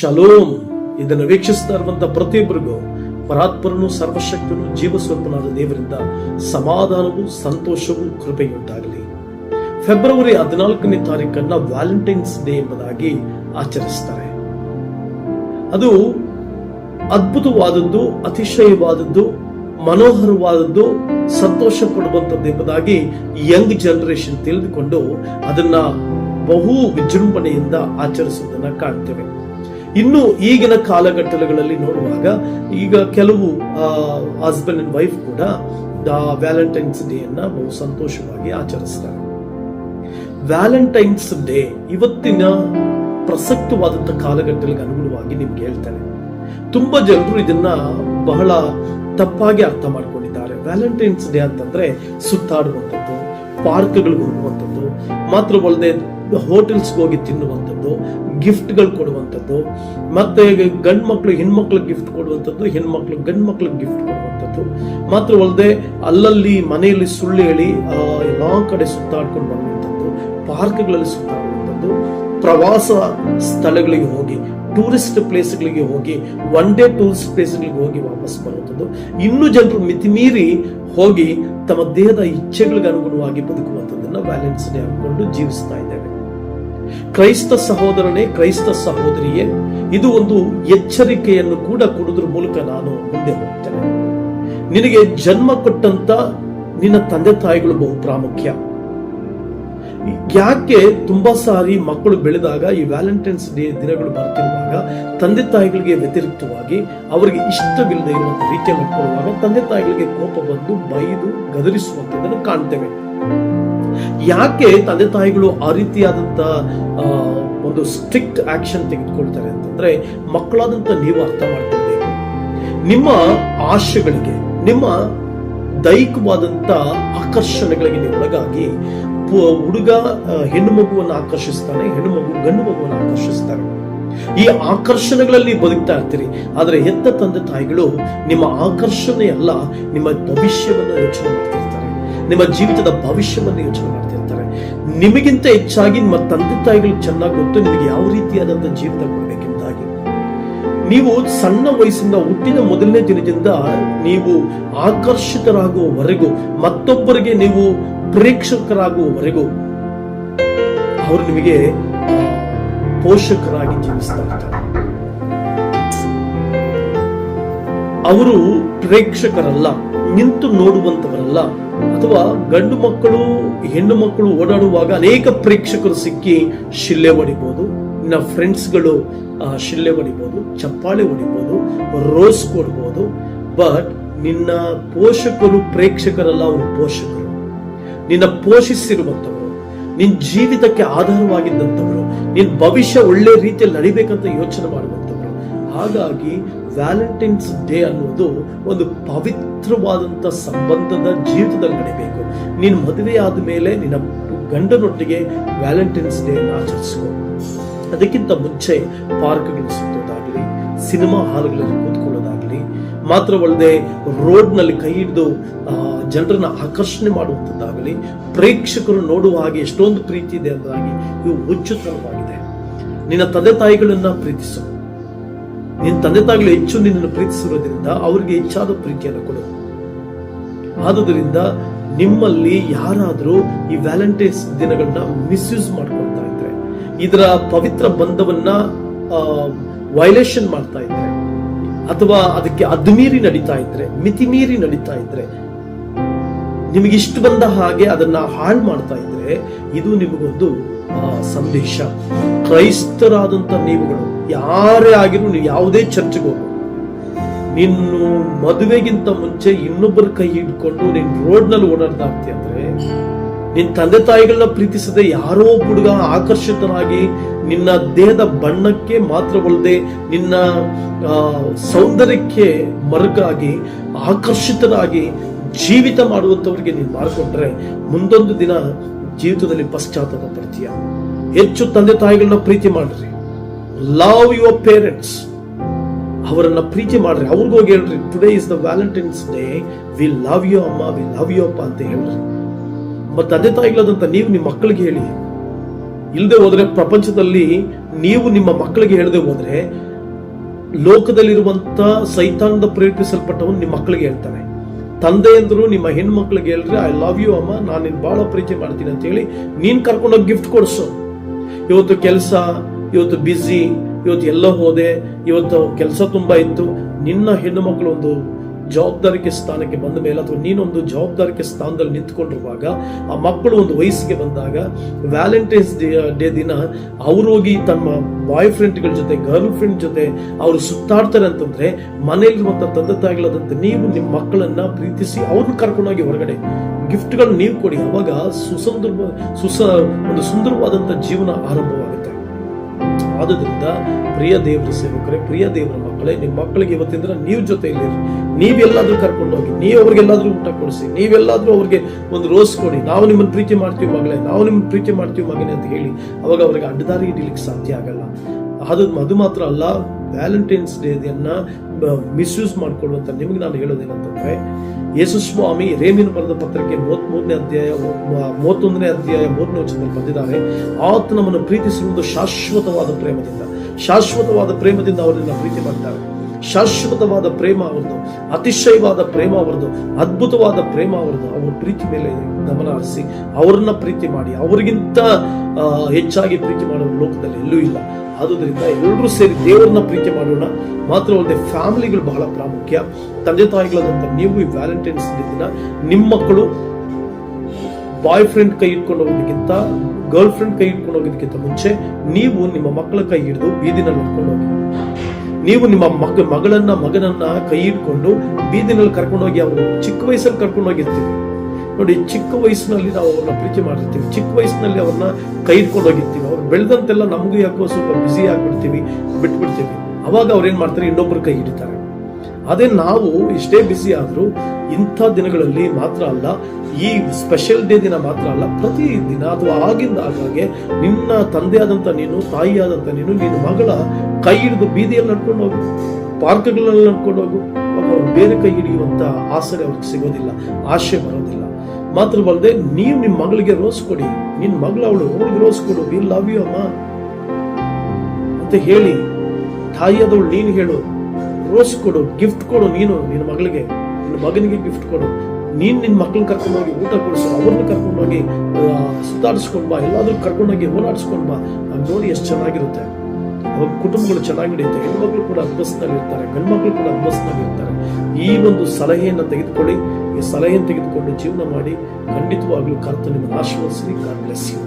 Shalom. ಇದನ್ನು ವೀಕ್ಷಿಸ್ತಾ ಇರುವಂತ ಪ್ರತಿಯೊಬ್ಬರಿಗೂ ಪರಾತ್ಪರನು, ಸರ್ವಶಕ್ತನು, ಜೀವಸ್ವರೂಪನಾದ ದೇವರಿಂದ ಸಮಾಧಾನವು, ಸಂತೋಷವೂ, ಕೃಪೆಯುಂಟಾಗಲಿ. ಫೆಬ್ರವರಿ ಹದಿನಾಲ್ಕನೇ ತಾರೀಕನ್ನ ವ್ಯಾಲೆಂಟೈನ್ಸ್ ಡೇ ಎಂಬುದಾಗಿ ಆಚರಿಸ್ತಾರೆ. ಅದು ಅದ್ಭುತವಾದದ್ದು, ಅತಿಶಯವಾದದ್ದು, ಮನೋಹರವಾದದ್ದು, ಸಂತೋಷ ಪಡುವಂಥದ್ದು ಎಂಬುದಾಗಿ ಯಂಗ್ ಜನರೇಷನ್ ತಿಳಿದುಕೊಂಡು ಅದನ್ನ ಬಹು ವಿಜೃಂಭಣೆಯಿಂದ ಆಚರಿಸುವುದನ್ನ ಕಾಣ್ತೇವೆ. ಇನ್ನು ಈಗಿನ ಕಾಲಘಟ್ಟಗಳಲ್ಲಿ ನೋಡುವಾಗ ಈಗ ಕೆಲವು ಹಸ್ಬೆಂಡ್ ಅಂಡ್ ವೈಫ್ ಕೂಡ ವ್ಯಾಲೆಂಟೈನ್ಸ್ ಡೇ ಅನ್ನ ಬಹು ಸಂತೋಷವಾಗಿ ಆಚರಿಸ್ತಾರೆ. ವ್ಯಾಲೆಂಟೈನ್ಸ್ ಡೇ ಇವತ್ತಿನ ಪ್ರಸಕ್ತವಾದಂಥ ಕಾಲಘಟ್ಟಗಳಿಗೆ ಅನುಗುಣವಾಗಿ ನಿಮ್ಗೆ ಹೇಳ್ತಾರೆ ತುಂಬಾ ಜನರು ಇದನ್ನ ಬಹಳ ತಪ್ಪಾಗಿ ಅರ್ಥ ಮಾಡ್ಕೊಂಡಿದ್ದಾರೆ. ವ್ಯಾಲೆಂಟೈನ್ಸ್ ಡೇ ಅಂತಂದ್ರೆ ಸುತ್ತಾಡುವಂಥದ್ದು, ಪಾರ್ಕ್ಗಳಿಗೆ ಹೋಗುವಂಥದ್ದು ಮಾತ್ರವಲ್ಲದೆ ಹೋಟೆಲ್ಸ್ಗೆ ಹೋಗಿ ತಿನ್ನುವಂಥದ್ದು, ಗಿಫ್ಟ್ಗಳು ಕೊಡುವಂಥದ್ದು, ಮತ್ತೆ ಗಂಡು ಮಕ್ಕಳು ಹೆಣ್ಮಕ್ಳಿಗೆ ಗಿಫ್ಟ್ ಕೊಡುವಂಥದ್ದು, ಹೆಣ್ಮಕ್ಳು ಗಂಡು ಮಕ್ಳಿಗೆ ಗಿಫ್ಟ್ ಕೊಡುವಂಥದ್ದು. ಮಾತ್ರವಲ್ಲದೆ ಅಲ್ಲಲ್ಲಿ ಮನೆಯಲ್ಲಿ ಸುಳ್ಳು ಹೇಳಿ ಎಲ್ಲ ಕಡೆ ಸುತ್ತಾಡ್ಕೊಂಡು ಬರುವಂಥದ್ದು ಪಾರ್ಕ್ಗಳಲ್ಲಿ ಸುತ್ತಾಡುವಂಥದ್ದು. ಪ್ರವಾಸ ಸ್ಥಳಗಳಿಗೆ ಹೋಗಿ, ಟೂರಿಸ್ಟ್ ಪ್ಲೇಸ್ಗಳಿಗೆ ಹೋಗಿ, ಒನ್ ಡೇ ಟೂರಿಸ್ಟ್ ಪ್ಲೇಸ್ಗಳಿಗೆ ಹೋಗಿ ವಾಪಸ್ ಬರುವಂಥದ್ದು. ಇನ್ನೂ ಜನರು ಮಿತಿಮೀರಿ ಹೋಗಿ ತಮ್ಮ ದೇಹದ ಇಚ್ಛೆಗಳಿಗೆ ಅನುಗುಣವಾಗಿ ಬದುಕುವಂಥದ್ದನ್ನು ವ್ಯಾಲೆನ್ಸ್ ಡೇ ಹಾಕೊಂಡು ಜೀವಿಸ್ತಾ ಇದ್ದೇವೆ. ಕ್ರೈಸ್ತ ಸಹೋದರನೇ, ಕ್ರೈಸ್ತ ಸಹೋದರಿಯೇ, ಇದು ಒಂದು ಎಚ್ಚರಿಕೆಯನ್ನು ಕೂಡ ಕೊಡೋದ್ರ ಮೂಲಕ ನಾನು ಮುಂದೆ ಹೋಗ್ತೇನೆ. ನಿನಗೆ ಜನ್ಮ ಕೊಟ್ಟಂತ ನಿನ್ನ ತಂದೆ ತಾಯಿಗಳು ಬಹು ಪ್ರಾಮುಖ್ಯ. ಯಾಕೆ ತುಂಬಾ ಸಾರಿ ಮಕ್ಕಳು ಬೆಳೆದಾಗ, ಈ ವ್ಯಾಲೆಂಟೈನ್ಸ್ ಡೇ ದಿನಗಳು ಬರ್ತಿರುವಾಗ ತಂದೆ ತಾಯಿಗಳಿಗೆ ವ್ಯತಿರಿಕ್ತವಾಗಿ ಅವರಿಗೆ ಇಷ್ಟವಿಲ್ಲದೆ ಇರುವಂತಹ ರೀತಿಯಲ್ಲಿ ಕೊಡುವಾಗ ತಂದೆ ತಾಯಿಗಳಿಗೆ ಕೋಪ ಬಂದು ಬೈದು ಗದರಿಸುವಂತದನ್ನು ಕಾಣ್ತೇವೆ. ಯಾಕೆ ತಂದೆ ತಾಯಿಗಳು ಆ ರೀತಿಯಾದಂತ ಆ, ಒಂದು ಸ್ಟ್ರಿಕ್ಟ್ ಆಕ್ಷನ್ ತೆಗೆದುಕೊಳ್ತಾರೆ ಅಂತಂದ್ರೆ ಮಕ್ಕಳಾದಂತ ನೀವು ಅರ್ಥ ಮಾಡ್ಕೊಳ್ಬೇಕು. ನಿಮ್ಮ ಆಶೆಗಳಿಗೆ ನಿಮ್ಮ ದೈಹಿಕವಾದಂತ ಆಕರ್ಷಣೆಗಳಿಗೆ ನೀವು ಒಳಗಾಗಿ ಹುಡುಗ ಹೆಣ್ಣು ಮಗುವನ್ನು ಆಕರ್ಷಿಸ್ತಾನೆ ಹೆಣ್ಣು ಮಗು ಗಂಡು ಮಗುವನ್ನು ಆಕರ್ಷಿಸ್ತಾರೆ. ಈ ಆಕರ್ಷಣೆಗಳಲ್ಲಿ ಬದುಕ್ತಾ ಇರ್ತೀರಿ. ಆದ್ರೆ ಹೆತ್ತ ತಂದೆ ತಾಯಿಗಳು ನಿಮ್ಮ ಆಕರ್ಷಣೆ ಅಲ್ಲ ನಿಮ್ಮ ಭವಿಷ್ಯವನ್ನು ಯೋಚನೆ ಮಾಡ್ತಿರ್ತಾರೆ. ನಿಮ್ಮ ಜೀವಿತದ ಭವಿಷ್ಯವನ್ನು ಯೋಚನೆ ನಿಮಗಿಂತ ಹೆಚ್ಚಾಗಿ ನಿಮ್ಮ ತಂದೆ ತಾಯಿಗಳಿಗೆ ಚೆನ್ನಾಗಿ ಗೊತ್ತು, ನಿಮಗೆ ಯಾವ ರೀತಿಯಾದಂತಹ ಜೀವನ ಕೊಡಬೇಕೆಂದಾಗಿ. ನೀವು ಸಣ್ಣ ವಯಸ್ಸಿಂದ ಹುಟ್ಟಿದ ಮೊದಲನೇ ದಿನದಿಂದ ನೀವು ಆಕರ್ಷಿತರಾಗುವವರೆಗೂ, ಮತ್ತೊಬ್ಬರಿಗೆ ನೀವು ಪ್ರೇಕ್ಷಕರಾಗುವವರೆಗೂ, ಅವರು ನಿಮಗೆ ಪೋಷಕರಾಗಿ ಜೀವಿಸ್ತಾ ಅವರು ಪ್ರೇಕ್ಷಕರಲ್ಲ, ನಿಂತು ನೋಡುವಂತವರಲ್ಲ. ಅಥವಾ ಗಂಡು ಮಕ್ಕಳು, ಹೆಣ್ಣು ಮಕ್ಕಳು ಓಡಾಡುವಾಗ ಅನೇಕ ಪ್ರೇಕ್ಷಕರು ಸಿಕ್ಕಿ ಶಿಲ್ಲೆ ಹೊಡಿಬಹುದು ನಿನ್ನ ಫ್ರೆಂಡ್ಸ್ಗಳು ಗಳು ಶಿಲ್ಲೆ ಹೊಡಿಬಹುದು ಚಪ್ಪಾಳೆ ಹೊಡಿಬಹುದು ರೋಸ್ ಕೊಡ್ಬೋದು. ಬಟ್ ನಿನ್ನ ಪೋಷಕರು, ಪ್ರೇಕ್ಷಕರಲ್ಲ ಅವರು ಪೋಷಕರು. ನಿನ್ನ ಪೋಷಿಸಿರುವಂತವರು ನಿನ್ ಜೀವಿತಕ್ಕೆ ಆಧಾರವಾಗಿದ್ದಂಥವರು, ನಿನ್ ಭವಿಷ್ಯ ಒಳ್ಳೆ ರೀತಿಯಲ್ಲಿ ನಡಿಬೇಕಂತ ಯೋಚನೆ ಮಾಡುವಂಥವ್ರು. ಹಾಗಾಗಿ ವ್ಯಾಲೆಂಟೈನ್ಸ್ ಡೇ ಅನ್ನೋದು ಒಂದು ಪವಿತ್ರವಾದಂಥ ಸಂಬಂಧದ ಜೀವಿತದಲ್ಲಿ ನಡಿಬೇಕು. ನೀನು ಮದುವೆ ಆದ ಮೇಲೆ ನಿನ್ನ ಗಂಡನೊಟ್ಟಿಗೆ ವ್ಯಾಲೆಂಟೈನ್ಸ್ ಡೇ ಅನ್ನು ಆಚರಿಸ್ಕೋ. ಅದಕ್ಕಿಂತ ಮುಂಚೆ ಪಾರ್ಕ್ಗಳು ಸುತ್ತೋದಾಗಲಿ, ಸಿನಿಮಾ ಹಾಲ್ಗಳಲ್ಲಿ ಕೂತ್ಕೊಳ್ಳೋದಾಗಲಿ, ಮಾತ್ರವಲ್ಲದೆ ರೋಡ್ನಲ್ಲಿ ಕೈ ಹಿಡಿದು ಜನರನ್ನ ಆಕರ್ಷಣೆ ಮಾಡುವಂಥದ್ದಾಗಲಿ, ಪ್ರೇಕ್ಷಕರು ನೋಡುವ ಹಾಗೆ ಎಷ್ಟೊಂದು ಪ್ರೀತಿ ಇದೆ ಅನ್ನೋದಾಗಿ ಇವು ಹುಚ್ಚುತನವಾಗಿದೆ ನಿನ್ನ ತಂದೆ ತಾಯಿಗಳನ್ನ ಪ್ರೀತಿಸು. ನಿನ್ನ ತಂದೆ ತಾಯಿಗಳು ಹೆಚ್ಚು ನಿನ್ನನ್ನು ಪ್ರೀತಿಸಿರೋದ್ರಿಂದ ಅವರಿಗೆ ಹೆಚ್ಚಾದ ಪ್ರೀತಿಯನ್ನು ಕೊಡು. ಆದುದರಿಂದ ನಿಮ್ಮಲ್ಲಿ ಯಾರಾದರೂ ಈ ವ್ಯಾಲೆಂಟೈನ್ಸ್ ದಿನಗಳನ್ನ ಮಿಸ್ಯೂಸ್ ಮಾಡ್ಕೊಳ್ತಾ ಇದ್ರೆ, ಇದರ ಪವಿತ್ರ ಬಂಧವನ್ನ ವೈಲೇಷನ್ ಮಾಡ್ತಾ ಇದ್ರೆ, ಅಥವಾ ಅದಕ್ಕೆ ಅದ್ಮೀರಿ ನಡೀತಾ ಇದ್ರೆ, ಮಿತಿಮೀರಿ ನಡೀತಾ ಇದ್ರೆ ನಿಮಗೆ ಇಷ್ಟು ಬಂದ ಹಾಗೆ ಅದನ್ನ ಹಾಳು ಮಾಡ್ತಾ ಇದ್ರೆ, ಇದು ನಿಮಗೊಂದು ಸಂದೇಶ. ಕ್ರೈಸ್ತರಾದಂತ ನೀವುಗಳು ಯಾರೇ ಆಗಿರೂ ನೀವು ಯಾವುದೇ ಚರ್ಚ್ಗೆ ಹೋಗು. ನೀನು ಮದುವೆಗಿಂತ ಮುಂಚೆ ಇನ್ನೊಬ್ಬರ ಕೈ ಹಿಡ್ಕೊಂಡು ನೀನ್ ರೋಡ್ನಲ್ಲಿ ಓಡಾಡ್ತಾ ಇರ್ತೀಯ ಅಂದ್ರೆ ನಿನ್ ತಂದೆ ತಾಯಿಗಳನ್ನ ಪ್ರೀತಿಸದೆ ಯಾರೋ ಹುಡುಗ ಆಕರ್ಷಿತನಾಗಿ ನಿನ್ನ ದೇಹದ ಬಣ್ಣಕ್ಕೆ ಮಾತ್ರವಲ್ಲದೆ ನಿನ್ನ ಸೌಂದರ್ಯಕ್ಕೆ ಮರುಗಾಗಿ ಆಕರ್ಷಿತನಾಗಿ ಜೀವಿತ ಮಾಡುವಂಥವ್ರಿಗೆ ನೀನು ಮಾಡಿಕೊಂಡ್ರೆ ಮುಂದೊಂದು ದಿನ ಜೀವಿತದಲ್ಲಿ ಪಶ್ಚಾತ್ತಾಪ ಪಡ್ತೀಯ. ಹೆಚ್ಚು ತಂದೆ ತಾಯಿಗಳನ್ನ ಪ್ರೀತಿ ಮಾಡ್ರಿ. ಲವ್ ಯುವರ್ ಪೇರೆಂಟ್ಸ್ ಅವರನ್ನ ಪ್ರೀತಿ ಮಾಡ್ರಿ. ಅವ್ರಿಗೋಗಿ ಹೇಳ್ರಿ today is the Valentine's Day we love you ಅಮ್ಮ. ವಿ ಲವ್ ಯು ಅಪ್ಪ, ಅಂತ ಹೇಳ್ರಿ. ಮತ್ತೆ ತಂದೆ ತಾಯಿಗಳಾದಂತ ನೀವು ನಿಮ್ಮ ಮಕ್ಕಳಿಗೆ ಹೇಳಿ. ಇಲ್ಲದೆ ಹೋದ್ರೆ ಪ್ರಪಂಚದಲ್ಲಿ ನೀವು ನಿಮ್ಮ ಮಕ್ಕಳಿಗೆ ಹೇಳದೆ ಹೋದ್ರೆ ಲೋಕದಲ್ಲಿರುವಂತ ಸೈತಾನದ ಪ್ರೇರೇಪಿಸಲ್ಪಟ್ಟವನು ನಿಮ್ಮ ಮಕ್ಕಳಿಗೆ ಹೇಳ್ತಾನೆ. ತಂದೆಯಂದ್ರು ನಿಮ್ಮ ಹೆಣ್ಮಕ್ಳಿಗೆ ಹೇಳ್ರಿ ಐ ಲವ್ ಯು ಅಮ್ಮ. ನಿನ್ ಬಹಳ ಪ್ರೀತಿ ಮಾಡ್ತೀನಿ, ಅಂತ ಹೇಳಿ ನೀನ್ ಕರ್ಕೊಂಡೋಗಿ ಗಿಫ್ಟ್ ಕೊಡ್ಸು. ಇವತ್ತು ಕೆಲಸ ಇವತ್ತು ಬಿಸಿ ಇವತ್ತು ಎಲ್ಲ ಹೋದೆ, ಇವತ್ತು ಕೆಲಸ ತುಂಬಾ ಇತ್ತು. ನಿನ್ನ ಹೆಣ್ಣು ಮಕ್ಕಳು ಒಂದು ಜವಾಬ್ದಾರಿಕೆ ಸ್ಥಾನಕ್ಕೆ ಬಂದ ಮೇಲೆ ಅಥವಾ ನೀನೊಂದು ಜವಾಬ್ದಾರಿಕೆ ಸ್ಥಾನದಲ್ಲಿ ನಿಂತ್ಕೊಂಡಿರುವಾಗ ಆ ಮಕ್ಕಳು ಒಂದು ವಯಸ್ಸಿಗೆ ಬಂದಾಗ ವ್ಯಾಲೆಂಟೈನ್ಸ್ ಡೇ ಡೇ ದಿನ ಅವ್ರು ಹೋಗಿ ತಮ್ಮ ಬಾಯ್ ಫ್ರೆಂಡ್ಗಳ ಜೊತೆ ಗರ್ಲ್ ಫ್ರೆಂಡ್ ಜೊತೆ ಅವರು ಸುತ್ತಾಡ್ತಾರೆ ಅಂತಂದ್ರೆ ಮನೆಯಲ್ಲಿರುವಂಥ ತಂದೆ ತಾಯಿಗಳಾದಂತೆ ನೀವು ನಿಮ್ಮ ಮಕ್ಕಳನ್ನ ಪ್ರೀತಿಸಿ ಅವ್ರನ್ನ ಕರ್ಕೊಂಡೋಗಿ ಹೊರಗಡೆ ಗಿಫ್ಟ್ಗಳು ನೀವು ಕೊಡಿ. ಅವಾಗ ಸುಸಂದರ್ಭ, ಸುಸ, ಒಂದು ಸುಂದರವಾದಂತ ಜೀವನ ಆರಂಭವಾಗುತ್ತೆ. ಆದುದರಿಂದ ಪ್ರಿಯ ದೇವರ ಸೇವಕರೇ, ಪ್ರಿಯ ದೇವರ ಮಕ್ಕಳೇ, ನಿಮ್ಮ ಮಕ್ಕಳಿಗೆ ಇವತ್ತಿಂದ್ರೆ ನೀವು ಜೊತೆಯಲ್ಲಿ ಕರ್ಕೊಂಡು ಹೋಗಿ, ನೀವು ಅವ್ರಿಗೆಲ್ಲಾದರೂ ಊಟ ಕೊಡಿಸಿ, ನೀವೆಲ್ಲಾದರೂ ಅವ್ರಿಗೆ ಒಂದು ರೋಸ್ ಕೊಡಿ. ನಾವು ನಿಮ್ಮನ್ನು ಪ್ರೀತಿ ಮಾಡ್ತೀವಿ ಮಗಳೇ, ನಾವು ನಿಮ್ಮನ್ನು ಪ್ರೀತಿ ಮಾಡ್ತೀವಿ ಮಗನೇ ಅಂತ ಹೇಳಿ ಅವಾಗ ಅವ್ರಿಗೆ ಅಡ್ಡದಾರಿ ಹಿಡಿಲಿಕ್ಕೆ ಸಾಧ್ಯ ಆಗಲ್ಲ. ಅದು ಅದು ಮಾತ್ರ ಅಲ್ಲ, ವ್ಯಾಲೆಂಟೈನ್ಸ್ ಡೇಯನ್ನ ಮಿಸ್ಯೂಸ್ ಮಾಡ್ಕೊಳ್ಳುವಂತ ನಿಮಗೆ ನಾನು ಹೇಳೋದೇನಂತಂದ್ರೆ, ಯೇಸು ಸ್ವಾಮಿ ರೇಮಿನ ಬರೆದ ಪತ್ರಕ್ಕೆ ಮೂವತ್ಮೂರನೇ ಅಧ್ಯಾಯ, ಮೂ- ಮೂವತ್ತೊಂದನೇ ಅಧ್ಯಾಯ ಮೂರನೇ ವಚನದಲ್ಲಿ ಬಂದಿದ್ದಾರೆ ಆತ ನಮ್ಮನ್ನು ಪ್ರೀತಿಸಿರುವುದು ಶಾಶ್ವತವಾದ ಪ್ರೇಮದಿಂದ. ಶಾಶ್ವತವಾದ ಪ್ರೇಮದಿಂದ ಅವರನ್ನ ಪ್ರೀತಿ ಮಾಡ್ತಾರೆ. ಶಾಶ್ವತವಾದ ಪ್ರೇಮ ಅವರದು ಅತಿಶಯವಾದ ಪ್ರೇಮ ಅವರದು ಅದ್ಭುತವಾದ ಪ್ರೇಮ ಅವರದು ಅವರ ಪ್ರೀತಿ ಮೇಲೆ ಗಮನ ಹರಿಸಿ, ಅವ್ರನ್ನ ಪ್ರೀತಿ ಮಾಡಿ, ಅವರಿಗಿಂತ ಹೆಚ್ಚಾಗಿ ಪ್ರೀತಿ ಮಾಡುವ ಲೋಕದಲ್ಲಿ ಎಲ್ಲೂ ಇಲ್ಲ. ಆದುದರಿಂದ ಎಲ್ಲರೂ ಸೇರಿ ದೇವರನ್ನ ಪ್ರೀತಿ ಮಾಡೋಣ. ಮಾತ್ರವಲ್ಲದೆ ಫ್ಯಾಮಿಲಿಗಳು ಬಹಳ ಪ್ರಾಮುಖ್ಯ. ತಂದೆ ತಾಯಿಗಳಾದಂಥ ನೀವು ಈ ವ್ಯಾಲೆಂಟೈನ್ಸ್ ದಿನ ನಿಮ್ಮ ಮಕ್ಕಳು ಬಾಯ್ ಫ್ರೆಂಡ್ ಕೈ ಇಟ್ಕೊಂಡು ಹೋಗೋದಕ್ಕಿಂತ ಗರ್ಲ್ ಫ್ರೆಂಡ್ ಕೈ ಇಟ್ಕೊಂಡು ಹೋಗೋದಕ್ಕಿಂತ ಮುಂಚೆ, ನೀವು ನಿಮ್ಮ ಮಕ್ಕಳ ಕೈ ಹಿಡಿದು ಬೀದಿನಲ್ಲಿ ನಡ್ಕೊಂಡು ಹೋಗಿ. ನೀವು ನಿಮ್ಮ ಮಗ ಮಗಳನ್ನ, ಮಗನನ್ನ ಕೈ ಇಟ್ಕೊಂಡು ಬೀದಿನಲ್ಲಿ ಕರ್ಕೊಂಡೋಗಿ ಅವರು ಚಿಕ್ಕ ವಯಸ್ಸಲ್ಲಿ ಕರ್ಕೊಂಡು ಹೋಗಿರ್ತೀವಿ. ನೋಡಿ, ಚಿಕ್ಕ ವಯಸ್ಸಿನಲ್ಲಿ ನಾವು ಅವ್ರನ್ನ ಪ್ರೀತಿ ಮಾಡಿರ್ತೀವಿ ಚಿಕ್ಕ ವಯಸ್ಸಿನಲ್ಲಿ ಅವ್ರನ್ನ ಕೈ ಇಟ್ಕೊಂಡು ಹೋಗಿರ್ತೀವಿ. ಅವ್ರು ಬೆಳೆದಂತೆಲ್ಲ ನಮಗೂ ಯಾಕೋ ಸ್ವಲ್ಪ ಬ್ಯುಸಿ ಆಗಿಬಿಡ್ತೀವಿ, ಬಿಟ್ಬಿಡ್ತೀವಿ. ಅವಾಗ ಅವ್ರು ಏನ್ ಮಾಡ್ತಾರೆ? ಇನ್ನೊಬ್ಬರು ಕೈ ಹಿಡಿತಾರೆ. ಅದೇ ನಾವು ಇಷ್ಟೇ ಬಿಸಿ ಆದರೂ ಇಂಥ ದಿನಗಳಲ್ಲಿ ಮಾತ್ರ ಅಲ್ಲ, ಈ ಸ್ಪೆಷಲ್ ಡೇ ದಿನ ಮಾತ್ರ ಅಲ್ಲ, ಪ್ರತಿ ದಿನ ಅಥವಾ ಆಗಿಂದ ಆಗಾಗೆ ನಿನ್ನ ತಂದೆಯಾದಂಥ ನೀನು ತಾಯಿಯಾದಂಥ ನೀನು, ನಿನ್ನ ಮಗಳ ಕೈ ಹಿಡಿದು ಬೀದಿಯಲ್ಲಿ ನಡ್ಕೊಂಡು ಹೋಗು, ಪಾರ್ಕ್ಗಳಲ್ಲಿ ನಡ್ಕೊಂಡು ಹೋಗು ಅವರು ಬೇರೆ ಕೈ ಹಿಡಿಯುವಂಥ ಆಸರೆ ಅವ್ರಿಗೆ ಸಿಗೋದಿಲ್ಲ ಆಶೆ ಬರೋದಿಲ್ಲ. ಮಾತ್ರವಲ್ಲದೆ ನೀವು ನಿಮ್ಮ ಮಗಳಿಗೆ ರೋಸ್ ಕೊಡಿ, ನಿನ್ನ ಮಗಳು ಅವಳು ಅವಳಿಗೆ ರೋಸ್ ಕೊಡು ವಿ ಲವ್ ಯು ಅಮ್ಮ. ಅಂತ ಹೇಳಿ, ತಾಯಿಯಾದವಳು ನೀನು ಹೇಳು ರೋಸ್ ಕೊಡು ಗಿಫ್ಟ್ ಕೊಡು ನೀನು ನಿನ್ನ ಮಗಳಿಗೆ, ನಿನ್ನ ಮಗನಿಗೆ ಗಿಫ್ಟ್ ಕೊಡು. ನೀನು ನಿನ್ನ ಮಕ್ಕಳನ್ನ ಕರ್ಕೊಂಡೋಗಿ ಊಟ ಕೊಡಿಸು, ಅವ್ರನ್ನ ಕರ್ಕೊಂಡೋಗಿ ಸುತ್ತಾಡಿಸ್ಕೊಂಡ್ ಬಾ, ಎಲ್ಲಾದ್ರೂ ಕರ್ಕೊಂಡೋಗಿ ಓಡಾಡಿಸ್ಕೊಂಡು ಬಾ. ನೋಡಿ ಎಷ್ಟು ಚೆನ್ನಾಗಿರುತ್ತೆ. ಅವ್ರ ಕುಟುಂಬಗಳು ಚೆನ್ನಾಗಿ ನಡೆಯುತ್ತೆ. ಹೆಣ್ಮಕ್ಳು ಕೂಡ ಇರ್ತಾರೆ ಗಂಡ್ಮಕ್ಳು ಕೂಡ ಇರ್ತಾರೆ ಈ ಒಂದು ಸಲಹೆಯನ್ನು ತೆಗೆದುಕೊಳ್ಳಿ, ಈ ಸಲಹೆಯನ್ನು ತೆಗೆದುಕೊಂಡು ಜೀವನ ಮಾಡಿ, ಖಂಡಿತವಾಗ್ಲೂ ಕರ್ತ ಗಾಡ್ ಬ್ಲೆಸ್ ಯು